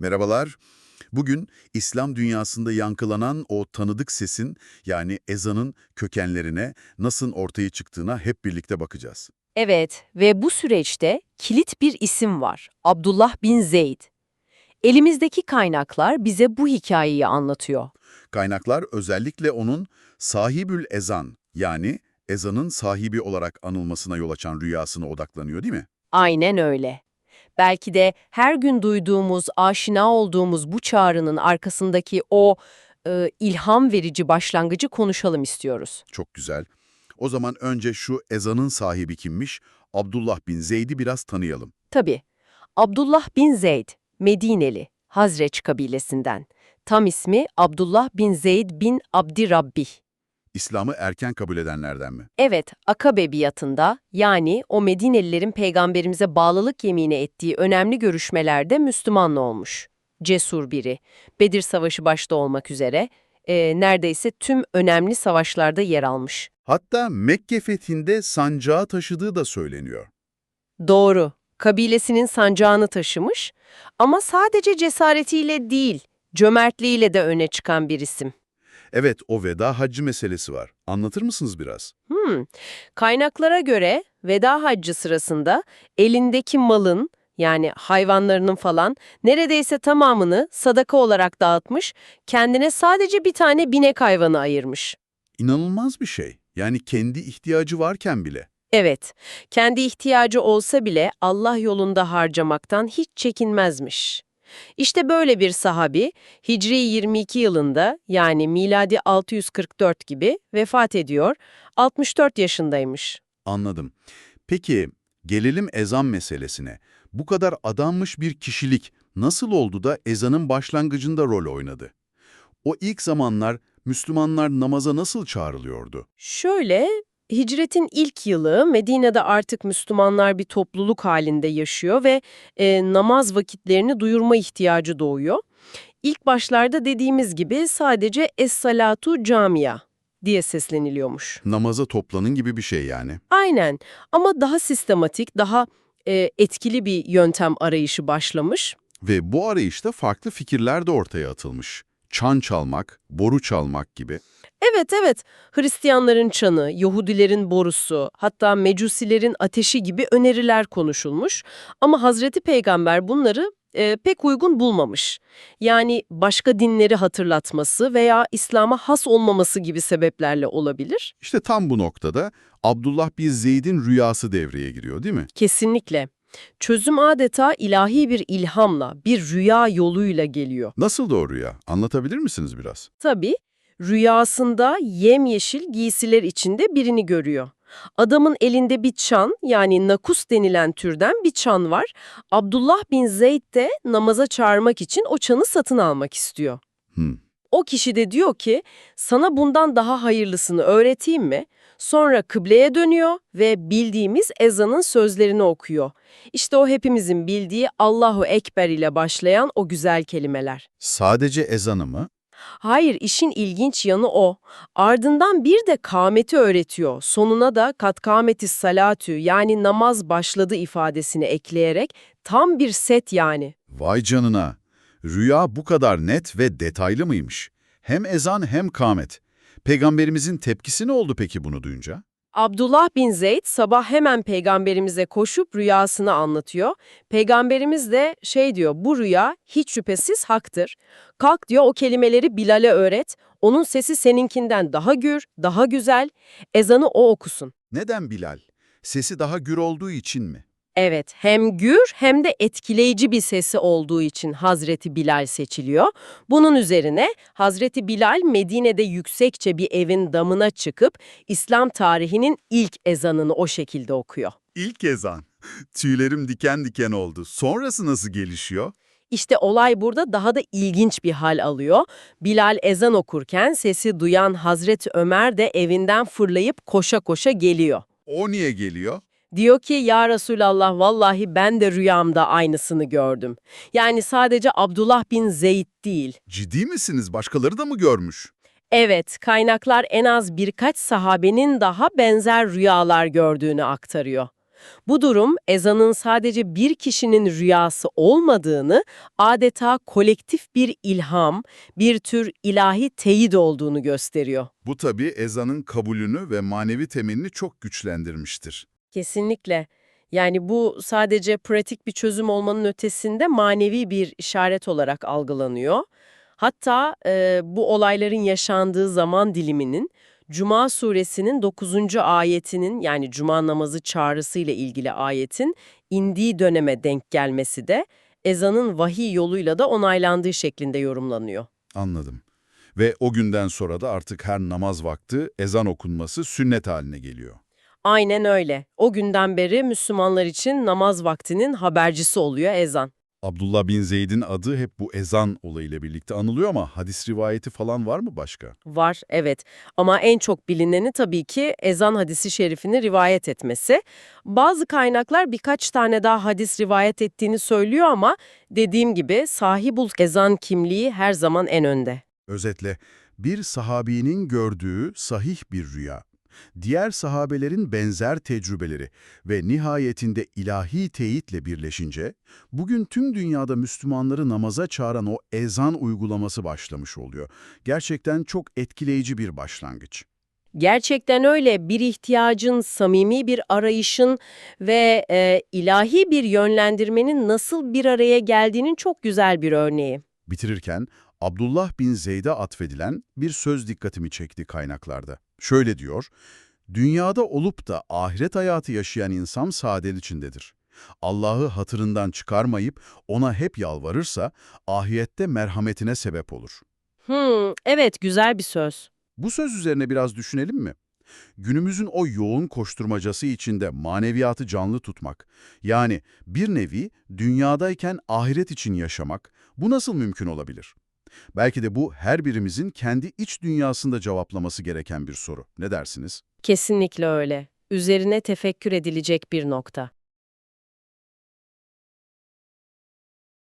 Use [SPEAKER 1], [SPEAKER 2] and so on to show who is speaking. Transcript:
[SPEAKER 1] Merhabalar. Bugün İslam dünyasında yankılanan o tanıdık sesin yani ezanın kökenlerine nasıl ortaya çıktığına hep birlikte bakacağız.
[SPEAKER 2] Evet ve bu süreçte kilit bir isim var. Abdullah bin Zeyd. Elimizdeki kaynaklar bize bu hikayeyi anlatıyor.
[SPEAKER 1] Kaynaklar özellikle onun sahibül ezan yani ezanın sahibi olarak anılmasına yol açan rüyasına odaklanıyor değil mi?
[SPEAKER 2] Aynen öyle. Belki de her gün duyduğumuz, aşina olduğumuz bu çağrının arkasındaki o e, ilham verici başlangıcı konuşalım istiyoruz.
[SPEAKER 1] Çok güzel. O zaman önce şu ezanın sahibi kimmiş? Abdullah bin Zeyd'i biraz tanıyalım.
[SPEAKER 2] Tabii. Abdullah bin Zeyd, Medineli, Hazreç kabilesinden. Tam ismi Abdullah bin Zeyd bin Abdirabbi.
[SPEAKER 1] İslam'ı erken kabul edenlerden mi?
[SPEAKER 2] Evet, Akabe biatında yani o Medinelilerin peygamberimize bağlılık yemini ettiği önemli görüşmelerde Müslümanlı olmuş. Cesur biri. Bedir Savaşı başta olmak üzere e, neredeyse tüm önemli savaşlarda yer almış.
[SPEAKER 1] Hatta Mekke fethinde sancağı taşıdığı da söyleniyor.
[SPEAKER 2] Doğru, kabilesinin sancağını taşımış ama sadece cesaretiyle değil, cömertliğiyle de öne çıkan bir isim.
[SPEAKER 1] Evet, o veda haccı meselesi var. Anlatır mısınız biraz?
[SPEAKER 2] Hmm. Kaynaklara göre veda haccı sırasında elindeki malın yani hayvanlarının falan neredeyse tamamını sadaka olarak dağıtmış, kendine sadece bir tane binek hayvanı ayırmış.
[SPEAKER 1] İnanılmaz bir şey. Yani kendi ihtiyacı varken bile.
[SPEAKER 2] Evet, kendi ihtiyacı olsa bile Allah yolunda harcamaktan hiç çekinmezmiş. İşte böyle bir sahabi Hicri 22 yılında yani miladi 644 gibi vefat ediyor, 64 yaşındaymış.
[SPEAKER 1] Anladım. Peki, gelelim ezan meselesine. Bu kadar adanmış bir kişilik nasıl oldu da ezanın başlangıcında rol oynadı? O ilk zamanlar Müslümanlar namaza nasıl çağrılıyordu?
[SPEAKER 2] Şöyle, hicretin ilk yılı Medine'de artık Müslümanlar bir topluluk halinde yaşıyor ve e, namaz vakitlerini duyurma ihtiyacı doğuyor. İlk başlarda dediğimiz gibi sadece Es-Salatu Camia diye sesleniliyormuş.
[SPEAKER 1] Namaza toplanın gibi bir şey yani.
[SPEAKER 2] Aynen ama daha sistematik, daha e, etkili bir yöntem arayışı başlamış.
[SPEAKER 1] Ve bu arayışta farklı fikirler de ortaya atılmış. Çan çalmak, boru çalmak gibi.
[SPEAKER 2] Evet evet, Hristiyanların çanı, Yahudilerin borusu, hatta Mecusilerin ateşi gibi öneriler konuşulmuş. Ama Hazreti Peygamber bunları e, pek uygun bulmamış. Yani başka dinleri hatırlatması veya İslam'a has olmaması gibi sebeplerle olabilir.
[SPEAKER 1] İşte tam bu noktada Abdullah bin Zeyd'in rüyası devreye giriyor değil mi?
[SPEAKER 2] Kesinlikle. Çözüm adeta ilahi bir ilhamla, bir rüya yoluyla geliyor.
[SPEAKER 1] Nasıl o rüya? Anlatabilir misiniz biraz?
[SPEAKER 2] Tabii rüyasında yemyeşil giysiler içinde birini görüyor. Adamın elinde bir çan yani nakus denilen türden bir çan var. Abdullah bin Zeyd de namaza çağırmak için o çanı satın almak istiyor.
[SPEAKER 1] Hmm.
[SPEAKER 2] O kişi de diyor ki sana bundan daha hayırlısını öğreteyim mi? Sonra kıbleye dönüyor ve bildiğimiz ezanın sözlerini okuyor. İşte o hepimizin bildiği Allahu Ekber ile başlayan o güzel kelimeler.
[SPEAKER 1] Sadece ezanı mı?
[SPEAKER 2] Hayır, işin ilginç yanı o. Ardından bir de kâmeti öğretiyor. Sonuna da kat kâmetis salatü yani namaz başladı ifadesini ekleyerek tam bir set yani.
[SPEAKER 1] Vay canına! Rüya bu kadar net ve detaylı mıymış? Hem ezan hem kâmet. Peygamberimizin tepkisi ne oldu peki bunu duyunca?
[SPEAKER 2] Abdullah bin Zeyd sabah hemen peygamberimize koşup rüyasını anlatıyor. Peygamberimiz de şey diyor, bu rüya hiç şüphesiz haktır. Kalk diyor o kelimeleri Bilal'e öğret, onun sesi seninkinden daha gür, daha güzel, ezanı o okusun.
[SPEAKER 1] Neden Bilal? Sesi daha gür olduğu için mi?
[SPEAKER 2] Evet, hem gür hem de etkileyici bir sesi olduğu için Hazreti Bilal seçiliyor. Bunun üzerine Hazreti Bilal Medine'de yüksekçe bir evin damına çıkıp İslam tarihinin ilk ezanını o şekilde okuyor.
[SPEAKER 1] İlk ezan. Tüylerim diken diken oldu. Sonrası nasıl gelişiyor?
[SPEAKER 2] İşte olay burada daha da ilginç bir hal alıyor. Bilal ezan okurken sesi duyan Hazreti Ömer de evinden fırlayıp koşa koşa geliyor.
[SPEAKER 1] O niye geliyor?
[SPEAKER 2] Diyor ki ya Resulallah vallahi ben de rüyamda aynısını gördüm. Yani sadece Abdullah bin Zeyd değil.
[SPEAKER 1] Ciddi misiniz? Başkaları da mı görmüş?
[SPEAKER 2] Evet, kaynaklar en az birkaç sahabenin daha benzer rüyalar gördüğünü aktarıyor. Bu durum ezanın sadece bir kişinin rüyası olmadığını, adeta kolektif bir ilham, bir tür ilahi teyit olduğunu gösteriyor.
[SPEAKER 1] Bu tabii ezanın kabulünü ve manevi temelini çok güçlendirmiştir.
[SPEAKER 2] Kesinlikle. Yani bu sadece pratik bir çözüm olmanın ötesinde manevi bir işaret olarak algılanıyor. Hatta e, bu olayların yaşandığı zaman diliminin Cuma suresinin 9. ayetinin yani Cuma namazı çağrısıyla ilgili ayetin indiği döneme denk gelmesi de ezanın vahiy yoluyla da onaylandığı şeklinde yorumlanıyor.
[SPEAKER 1] Anladım. Ve o günden sonra da artık her namaz vakti ezan okunması sünnet haline geliyor.
[SPEAKER 2] Aynen öyle. O günden beri Müslümanlar için namaz vaktinin habercisi oluyor ezan.
[SPEAKER 1] Abdullah bin Zeyd'in adı hep bu ezan olayıyla birlikte anılıyor ama hadis rivayeti falan var mı başka?
[SPEAKER 2] Var, evet. Ama en çok bilineni tabii ki ezan hadisi şerifini rivayet etmesi. Bazı kaynaklar birkaç tane daha hadis rivayet ettiğini söylüyor ama dediğim gibi sahibul ezan kimliği her zaman en önde.
[SPEAKER 1] Özetle, bir sahabinin gördüğü sahih bir rüya, diğer sahabelerin benzer tecrübeleri ve nihayetinde ilahi teyitle birleşince, bugün tüm dünyada Müslümanları namaza çağıran o ezan uygulaması başlamış oluyor. Gerçekten çok etkileyici bir başlangıç.
[SPEAKER 2] Gerçekten öyle bir ihtiyacın, samimi bir arayışın ve e, ilahi bir yönlendirmenin nasıl bir araya geldiğinin çok güzel bir örneği.
[SPEAKER 1] Bitirirken Abdullah bin Zeyd'e atfedilen bir söz dikkatimi çekti kaynaklarda. Şöyle diyor, Dünyada olup da ahiret hayatı yaşayan insan saadet içindedir. Allah'ı hatırından çıkarmayıp ona hep yalvarırsa ahirette merhametine sebep olur.
[SPEAKER 2] Hmm, evet güzel bir söz.
[SPEAKER 1] Bu söz üzerine biraz düşünelim mi? Günümüzün o yoğun koşturmacası içinde maneviyatı canlı tutmak, yani bir nevi dünyadayken ahiret için yaşamak, bu nasıl mümkün olabilir? Belki de bu her birimizin kendi iç dünyasında cevaplaması gereken bir soru. Ne dersiniz?
[SPEAKER 2] Kesinlikle öyle. Üzerine tefekkür edilecek bir nokta.